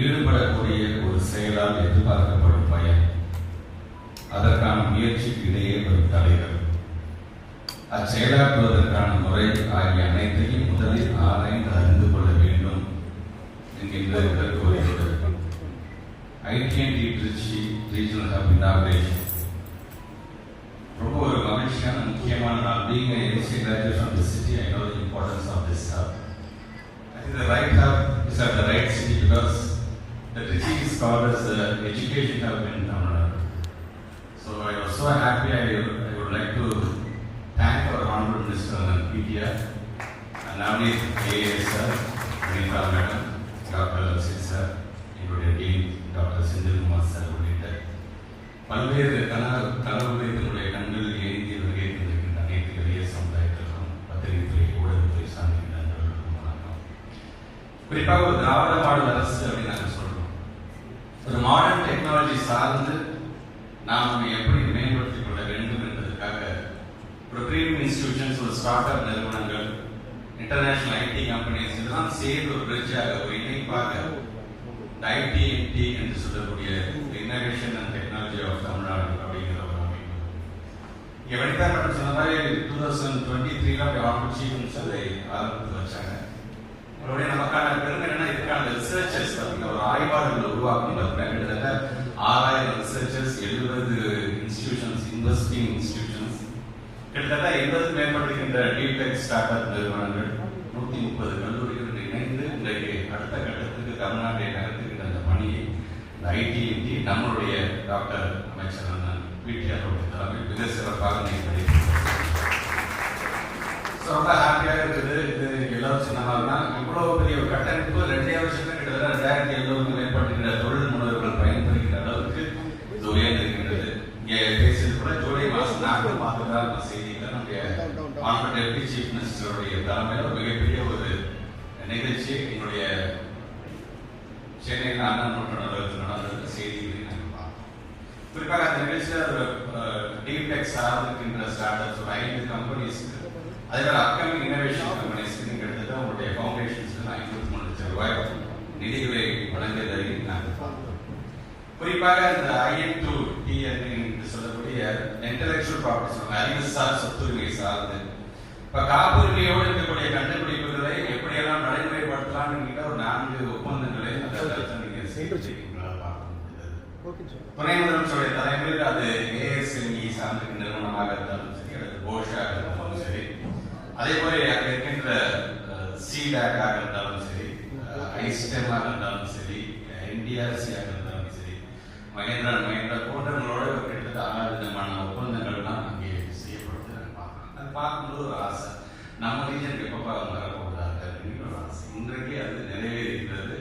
ஈடுபடக்கூடிய ஒரு செயலால் எதிர்பார்க்கப்படும் பயன். அதற்கான முயற்சிக்கு இடையே வரும் தடைகள் அச்செயலாற்றுவதற்கான முறை ஆகிய அனைத்தையும் முதலில் ஆராய்ந்து அறிந்து கொள்ள வேண்டும் என்கின்ற இதற்குரியது ITNT Trichy regional hub inauguration ரொம்ப ஒரு மகிழ்ச்சியான முக்கியமான நாள். Being NC graduate of the city I know the importance of this hub I think the right hub is at the right city because Trichy is called as the education hub in Tamil Nadu. So I was so happy. I, I would like to thank our Honorable Minister and PTR and Navneet AAS sir, Anita Madam, Dr. Lassit sir, எங்களுடைய dean doctor Senthilkumar sir உள்ளிட்ட பல்வேறு கனவு கனவுகளை தன்னுடைய கண்கள் ஏந்தி வருகை தந்திருக்கின்ற அனைத்து இளைய சமுதாயத்திற்கும் பத்திரிகை ஊடகத்துறை சார்ந்திருக்கின்ற நண்பர்களுக்கும் வணக்கம் குறிப்பாக ஒரு திராவிட மாடல் அரசு அப்படின்னு இந்த மாடர்ன் டெக்னாலஜி சார்ந்து நாம் நம்மை எப்படி மேம்படுத்திக் கொள்ள வேண்டும் என்பதற்காக ஒரு ப்ரீமியம் இன்ஸ்டிடியூஷன்ஸ் ஒரு ஸ்டார்ட் அப் நிறுவனங்கள் இன்டர்நேஷனல் ஐடி கம்பெனிஸ் இதெல்லாம் சேர்ந்து ஒரு பிரிட்ஜாக ஒரு இணைப்பாக இந்த ஐடிஎன்டி என்று சொல்லக்கூடிய innovation and technology of Tamil Nadu அப்படிங்கிற ஒரு அமைப்பு. இங்கே வனிதா மேடம் சொன்ன மாதிரி டூ தௌசண்ட் டுவெண்ட்டி த்ரீல ஆஃபர் சீஃப் மினிஸ்டர் அதை ஆரம்பித்து வச்சாங்க. அவருடைய நமக்கான பெருமை என்னன்னா இதுக்கான ரிசர்ச்சர்ஸ் பார்த்தீங்கன்னா ஒரு ஆய்வாளர்கள் உருவாக்கி பார்த்தீங்கன்னா கிட்டத்தட்ட ஆறாயிரம் ரிசர்ச்சர்ஸ் எழுபது இன்ஸ்டிடியூஷன்ஸ் இன்வெஸ்டிங் இன்ஸ்டிடியூஷன்ஸ் கிட்டத்தட்ட எண்பது மேற்பட்டிருக்கின்ற டீடெக் ஸ்டார்ட் அப் நிறுவனங்கள் நூற்றி முப்பது கல்லூரிகள் இணைந்து இன்றைக்கு அடுத்த கட்டத்துக்கு தமிழ்நாட்டை நகர்த்துகின்ற அந்த பணியை இந்த ஐடிஎன்டி நம்மளுடைய டாக்டர் அமைச்சர் அண்ணன் பிடிஆருடைய தலைமையில் மிக சிறப்பாக நீங்கள் ஸோ ரொம்ப ஹாப்பியாக இருக்குது இது எல்லாரும் சொன்ன மாதிரி தான் இவ்வளோ பெரிய ஒரு கட்டமைப்பு ரெண்டே வருஷத்துல கிட்டத்தட்ட ரெண்டாயிரத்தி எழுநூறுக்கும் மேற்பட்டிருக்கிற தொழில் முனைவர்கள் பயன்படுகின்ற அளவுக்கு இது உயர்ந்திருக்கின்றது இங்கே பேசியது கூட ஜூலை தான் இந்த செய்தியில் நம்முடைய டெப்டி சீஃப் மினிஸ்டருடைய தலைமையில் ஒரு மிகப்பெரிய ஒரு நிகழ்ச்சி எங்களுடைய சென்னையில் அண்ணா நூற்று நூலகத்தில் நடந்த செய்திகளை நாங்கள் பார்த்தோம் குறிப்பாக அந்த நிகழ்ச்சியில் ஒரு டீப் டெக் சார்ந்திருக்கின்ற ஸ்டார்ட் அப்ஸ் ஒரு ஐந்து கம்பெனிஸ்க்கு அதே மாதிரி அப்கமிங் இன்னோவேஷன் கம்பெனிஸ்க்கு நீங்கள் கிட்டத்தட்ட உங்களுடைய ஃபவுண்டேஷன்ஸ்க்கு ஐம்பத்தி மூணு லட்சம் ரூபாய் நிதிகளை வழங்கியதை நாங்கள் பார்த்தோம் குறிப்பாக இந்த ஐஎன் டூ டிஎன் என்று சொல்லக்கூடிய இன்டலெக்சுவல் ப்ராப்பர்ட்டி அறிவுசார் சொத்துரிமை சார்ந்து இப்ப காப்புரிமையோடு இருக்கக்கூடிய கண்டுபிடிப்புகளை எப்படியெல்லாம் நடைமுறைப்படுத்தலாம் என்கிற ஒரு நான்கு ஒப்பந்தங்களை துணை முதலமைச்சருடைய தலைமையில் அது ஏஎஸ்எம்இ சார்ந்த நிறுவனமாக இருந்தாலும் சரி அல்லது கோஷாக இருந்தாலும் சரி. அதே போல அங்க இருக்கின்ற சிடாக்காக இருந்தாலும் சரி ஐஸ்டெமாக இருந்தாலும் சரி என்டிஆர்சியாக இருந்தாலும் சரி மகேந்திரா மகேந்திரா போன்றவங்களோட கிட்டத்தட்ட ஆறு விதமான ஒப்பந்தங்கள்லாம் அங்கே செய்யப்படுது. அது பார்க்கும்போது ஒரு ஆசை. நம்ம ரீஜனுக்கு எப்பப்போ அவங்க வரக்கூடாது அப்படின்னு ஒரு ஆசை. இன்றைக்கு அது நிறைவேறுகிறது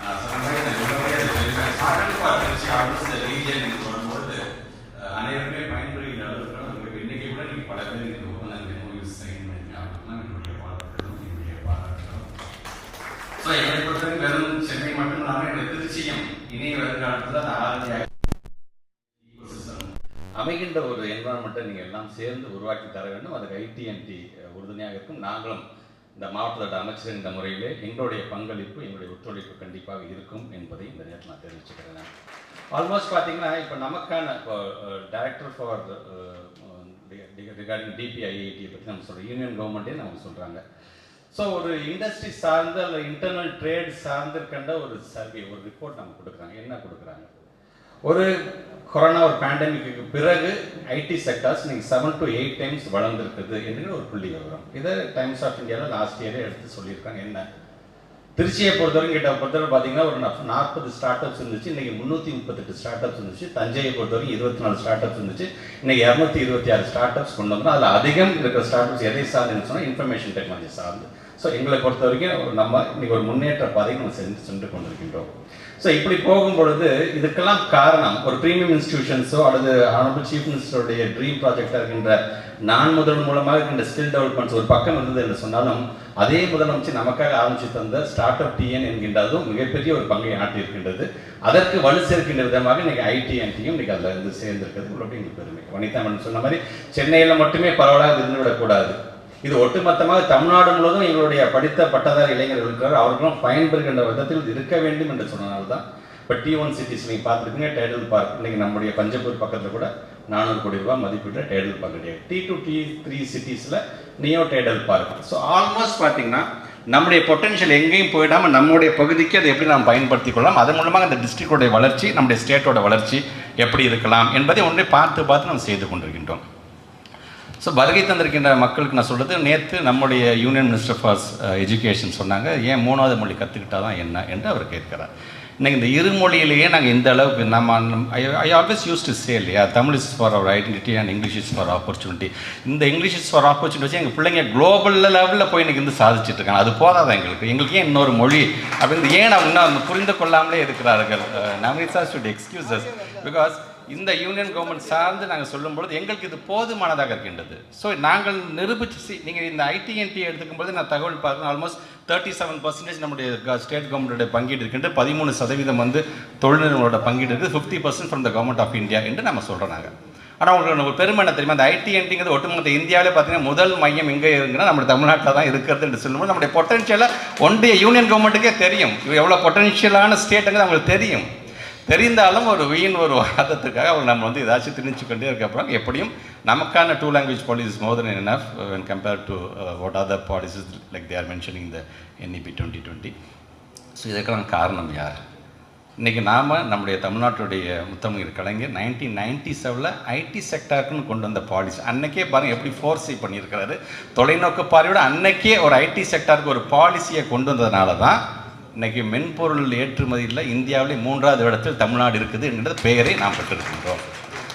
நான் ரீஜன் அனைவருமே பயன்படுகிற அளவுக்கு உங்களுக்கு கூட நீங்க பல பேர் இந்த ஒப்பந்தங்கள் மூவிஸ் சைன் என்னுடைய பாராட்டுகளும் என்னுடைய பாராட்டுகளும். ஸோ என்னை பொறுத்தவரைக்கும் வெறும் சென்னை மட்டும் இல்லாமல் எனக்கு திருச்சியும் இணைய வருங்காலத்தில் அது ஆரம்பியாக அமைகின்ற ஒரு என்வரான்மெண்ட்டை நீங்கள் எல்லாம் சேர்ந்து உருவாக்கி தர வேண்டும். அதுக்கு ஐடிஎன்டி உறுதுணையாக இருக்கும். நாங்களும் இந்த மாவட்டத்தோட அமைச்சர் இந்த முறையிலே எங்களுடைய பங்களிப்பு எங்களுடைய ஒத்துழைப்பு கண்டிப்பாக இருக்கும் என்பதை இந்த நேரத்தில் நான் தெரிவிச்சுக்கிறேன். ஆல்மோஸ்ட் பார்த்தீங்கன்னா இப்போ நமக்கான இப்போ டைரக்டர் ஃபார் ரிகார்டிங் டிபிஐஐடி பற்றி நம்ம சொல்கிறோம் யூனியன் கவர்மெண்ட்டே நமக்கு சொல்கிறாங்க ஸோ ஒரு இண்டஸ்ட்ரி சார்ந்த அல்ல இன்டர்னல் ட்ரேட் சார்ந்து ஒரு சர்வே ஒரு ரிப்போர்ட் நம்ம கொடுக்குறாங்க. என்ன கொடுக்குறாங்க? ஒரு கொரோனா ஒரு பேண்டமிக்கு பிறகு ஐடி செக்டார்ஸ் நீங்கள் செவன் டு எயிட் டைம்ஸ் வளர்ந்துருக்குது என்கிற ஒரு புள்ளி விவரம். இதை டைம்ஸ் ஆஃப் இந்தியாவில் லாஸ்ட் இயரே எடுத்து சொல்லியிருக்காங்க. என்ன? திருச்சியை பொறுத்தவரைக்கும் கிட்ட பொறுத்தவரை பார்த்தீங்கன்னா ஒரு நாற்பது ஸ்டார்ட் அப்ஸ் இருந்துச்சு. இன்றைக்கி முந்நூற்றி முப்பத்தெட்டு ஸ்டார்ட் அப்ஸ் இருந்துச்சு. தஞ்சையை பொறுத்தவரைக்கும் இருபத்தி நாலு ஸ்டார்ட் அப்ஸ் இருந்துச்சு. இன்றைக்கி இரநூத்தி இருபத்தி ஆறு ஸ்டார்ட் அப்ஸ் கொண்டு வந்தோம் அதில் அதிகம் இருக்கிற ஸ்டார்ட் அப்ஸ் எதை சார்ந்துன்னு சொன்னால் இன்ஃபர்மேஷன் டெக்னாலஜி சார்ந்து. ஸோ எங்களை பொறுத்த வரைக்கும் ஒரு நம்ம இன்றைக்கி ஒரு முன்னேற்ற பாதையை நம்ம சென்று சென்று கொண்டிருக்கின்றோம். ஸோ இப்படி போகும் பொழுது இதுக்கெல்லாம் காரணம் ஒரு ப்ரீமியம் இன்ஸ்டிடியூஷன்ஸோ அல்லது ஆனபிள் சீஃப் மினிஸ்டருடைய ட்ரீம் ப்ராஜெக்டாக இருக்கின்ற நான் முதல் மூலமாக இருக்கின்ற ஸ்கில் டெவலப்மெண்ட்ஸ் ஒரு பக்கம் இருந்தது என்று சொன்னாலும் அதே முதலமைச்சர் நமக்காக ஆரம்பித்து தந்த ஸ்டார்ட் அப் டிஎன் என்கின்றதும் மிகப்பெரிய ஒரு பங்கை ஆட்டியிருக்கின்றது அதற்கு வலு சேர்க்கின்ற விதமாக இன்னைக்கு ஐடிஎன்டியும் இன்னைக்கு அதில் இருந்து சேர்ந்திருக்கிறது. உங்களுக்கு எங்களுக்கு பெருமை. வனிதா மேடம் சொன்ன மாதிரி சென்னையில் மட்டுமே பரவலாக இருந்துவிடக்கூடாது. இது ஒட்டுமொத்தமாக தமிழ்நாடு முழுவதும் எங்களுடைய படித்த பட்டதாரி இளைஞர்கள் இருக்கிறார் அவர்களும் பயன்பெறுகின்ற விதத்தில் இது இருக்க வேண்டும் என்று சொன்னனால்தான் இப்போ டி ஒன் சிட்டிஸ் நீங்கள் பார்த்துருக்கீங்க டேடல் பார்க் இன்னைக்கு நம்முடைய பஞ்சப்பூர் பக்கத்தில் கூட நானூறு கோடி ரூபாய் மதிப்பிட்ட டேடல் பார்க் கிடையாது. T two T three சிட்டிஸில் neo Tidel park so almost பார்த்தீங்கன்னா நம்முடைய பொட்டன்ஷியல் எங்கேயும் போயிடாமல் நம்முடைய பகுதிக்கு அதை எப்படி நாம் பயன்படுத்திக் கொள்ளலாம்? அதன் மூலமாக அந்த டிஸ்ட்ரிக்டோடைய வளர்ச்சி நம்முடைய ஸ்டேட்டோட வளர்ச்சி எப்படி இருக்கலாம் என்பதை ஒன்றை பார்த்து பார்த்து நாம் செய்து கொண்டிருக்கின்றோம். ஸோ வருகை தந்திருக்கின்ற மக்களுக்கு நான் சொல்கிறது நேற்று நம்முடைய யூனியன் மினிஸ்டர் ஃபார் எஜுகேஷன் சொன்னாங்க ஏன் மூணாவது மொழி கற்றுக்கிட்டா தான் என்ன? என்று அவர் கேட்கிறார். இன்றைக்கி இந்த இரு மொழியிலேயே நாங்கள் இந்த அளவுக்கு நம்ம I always use to say இல்லையா Tamil is for our identity and English is for opportunity இந்த இங்கிலீஷ் இஸ் ஃபார் ஆப்பர்ச்சுனிட்டி வச்சு எங்கள் பிள்ளைங்க குளோபல் லெவலில் போய் இன்னைக்கு வந்து சாதிச்சுட்டு இருக்காங்க. அது போதாதான் எங்களுக்கு? எங்களுக்கு ஏன் இன்னொரு மொழி? அப்படின்னு ஏன் அவங்க இன்னும் புரிந்து கொள்ளாமலே இருக்கிறார்கள்? நம்ம சுட் எக்ஸ்கியூசஸ் பிகாஸ் இந்த யூனியன் கவர்மெண்ட் சார்ந்து நாங்கள் சொல்லும்பொழுது எங்களுக்கு இது போதுமானதாக இருக்கின்றது. ஸோ நாங்கள் நிரூபிச்சு நீங்கள் இந்த ஐடிஎன்டி எடுத்துக்கும்போது நான் தகவல் பார்க்கணும் ஆல்மோஸ்ட் தேர்ட்டி செவன் பர்சன்டேஜ் நம்முடைய ஸ்டேட் கவர்மெண்ட்டோட பங்கீடு இருக்கின்ற பதிமூணு சதவீதம் வந்து தொழில் பங்கீடு இருக்குது. Fifty percent from the government of India என்று நம்ம சொல்கிறோம் நாங்கள் ஆனால் உங்களுக்கு ஒரு பெருமை என்ன தெரியுமா? அந்த ஐடிஎன்டிங்கிறது ஒட்டுமொத்த இந்தியாவிலே பார்த்தீங்கன்னா முதல் மையம் எங்கே இருக்குன்னா நம்ம தமிழ்நாட்டில் தான் இருக்கிறது என்று சொல்லும்போது நம்முடைய பொட்டன்ஷியலாக ஒன்றிய யூனியன் கவர்மெண்ட்டுக்கே தெரியும். எவ்வளோ பொட்டன்ஷியலான ஸ்டேட்டுங்கிறது அவங்களுக்கு தெரியும். தெரிந்தாலும் ஒரு வீண் ஒரு வாதத்துக்காக அவர் நம்ம வந்து ஏதாச்சும் திணிச்சு கொண்டே இருக்க அப்புறம் எப்படியும் நமக்கான two language policies more then enough when compare to what the policies like they are mentioning the NEP twenty twenty so இதுக்கெல்லாம் காரணம் யார்? இன்றைக்கி நாம் நம்முடைய தமிழ்நாட்டுடைய முத்தமிழ் கலைஞர் நைன்டீன் நைன்டி செவனில் ஐடி செக்டாருக்குன்னு கொண்டு வந்த பாலிசி அன்னைக்கே பாருங்கள் எப்படி ஃபோர்ஸை பண்ணியிருக்கிறாரு. தொலைநோக்கு பார்வையோடு அன்னைக்கே ஒரு ஐடி செக்டாருக்கு ஒரு பாலிசியை கொண்டு வந்ததுனால தான் இன்றைக்கி மென்பொருள் ஏற்றுமதியில் இந்தியாவிலே மூன்றாவது இடத்தில் தமிழ்நாடு இருக்குது என்கிற பெயரை நாம் பெற்றிருக்கின்றோம்.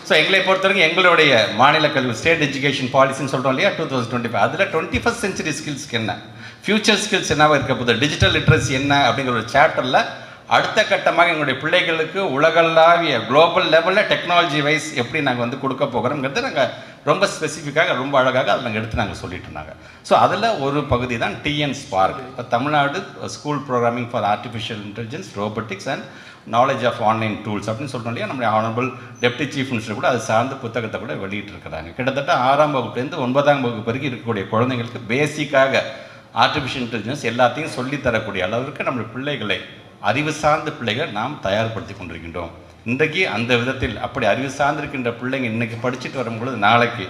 ஸோ எங்களை பொறுத்தவரைக்கும் எங்களுடைய மாநில கல்வி ஸ்டேட் எஜுகேஷன் பாலிசின்னு சொல்கிறோம் இல்லையா டூ தௌசண்ட் டுவெண்ட்டி ஃபைவ் அதில் டுவெண்ட்டி ஃபஸ்ட் சென்ச்சுரி ஸ்கில்ஸ்க்கு என்ன? ஃபியூச்சர் ஸ்கில்ஸ் என்னவாக இருக்க போகுது? டிஜிட்டல் லிட்ரஸி என்ன அப்படிங்கிற ஒரு சாப்டரில் அடுத்த கட்டமாக எங்களுடைய பிள்ளைகளுக்கு உலகளாவிய குளோபல் லெவலில் டெக்னாலஜி வைஸ் எப்படி நாங்கள் வந்து கொடுக்க போகிறோங்கிறது நாங்கள் ரொம்ப ஸ்பெசிஃபிக்காக ரொம்ப அழகாக அதில் நாங்கள் எடுத்து நாங்கள் சொல்லிட்டு இருந்தாங்க. ஸோ அதில் ஒரு பகுதி தான் டிஎன் ஸ்பார்க் இப்போ Tamil Nadu school programming for artificial intelligence robotics and knowledge of online tools அப்படின்னு சொல்கிறோம் இல்லையா? நம்முடைய ஆனரபிள் டெப்டி சீஃப் மினிஸ்டர் கூட அது சார்ந்த புத்தகத்தை கூட வெளியிட்டிருக்கிறாங்க. கிட்டத்தட்ட ஆறாம் வகுப்புலேருந்து ஒன்பதாம் வகுப்பு வரைக்கும் இருக்கக்கூடிய குழந்தைங்களுக்கு பேசிக்காக ஆர்டிஃபிஷியல் இன்டெலிஜென்ஸ் எல்லாத்தையும் சொல்லித் தரக்கூடிய அளவிற்கு நம்முடைய பிள்ளைகளை அறிவு சார்ந்த பிள்ளைகளை நாம் தயார்படுத்தி கொண்டிருக்கின்றோம். இன்றைக்கு அந்த விதத்தில் அப்படி அறிவு சார்ந்திருக்கின்ற பிள்ளைங்க இன்றைக்கி படிச்சுட்டு வரும்பொழுது நாளைக்கு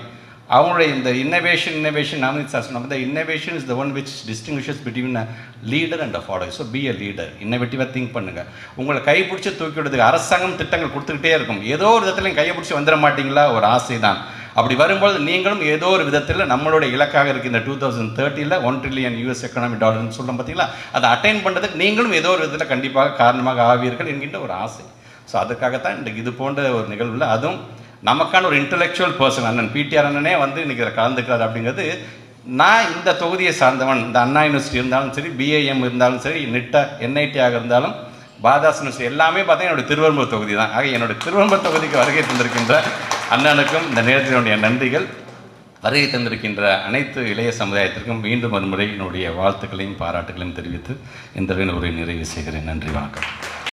அவங்களுடைய இந்த இன்னோவேஷன் இன்னோவேஷன் நாமினி சார் நம்ம இந்த innovation is the one which distinguishes between a leader and a follow so be a leader இன்னோவேட்டிவாக think பண்ணுங்கள் உங்களை கை பிடிச்சி தூக்கி விடுறதுக்கு அரசாங்கம் திட்டங்கள் கொடுத்துக்கிட்டே இருக்கும். ஏதோ ஒரு விதத்தில் கையை பிடிச்சி வந்துட மாட்டீங்களா? ஒரு ஆசை தான் அப்படி வரும்போது நீங்களும் ஏதோ ஒரு விதத்தில் நம்மளுடைய இலக்காக இருக்கின்ற டூ தௌசண்ட் தேர்ட்டியில் ஒன் ட்ரில்லியன் யூஎஸ் எக்கனாமி டாலர்னு சொல்கிறோம் பார்த்தீங்களா அதை அட்டைன் பண்ணுறதுக்கு நீங்களும் ஏதோ ஒரு விதத்தில் கண்டிப்பாக காரணமாக ஆவீர்கள் என்கின்ற ஒரு ஆசை. ஸோ அதுக்காகத்தான் இன்றைக்கு இது போன்ற ஒரு நிகழ்வில் அதுவும் நமக்கான ஒரு இன்டலெக்சுவல் பர்சன் அண்ணன் பிடிஆர் அண்ணனே வந்து இன்றைக்கி இதில் கலந்துக்கிறார் அப்படிங்கிறது நான் இந்த தொகுதியை சார்ந்தவன் இந்த அண்ணா யூனிவர்சிட்டி இருந்தாலும் சரி பிஏஎம் இருந்தாலும் சரி நிட்ட என்ஐடியாக இருந்தாலும் பாதாஸ் யூனிவர்சிட்டி எல்லாமே பார்த்தீங்கன்னா என்னுடைய திருவெரும்பூர் தொகுதி தான். ஆக என்னுடைய திருவெரும்பூர் தொகுதிக்கு வருகை தந்திருக்கின்ற அண்ணனுக்கும் இந்த நேரத்தினுடைய நன்றிகள். வருகை தந்திருக்கின்ற அனைத்து இளைய சமுதாயத்திற்கும் மீண்டும் ஒருமுறை என்னுடைய வாழ்த்துக்களையும் பாராட்டுகளையும் தெரிவித்து இந்த உரை நிறைவு செய்கிறேன். நன்றி வணக்கம்.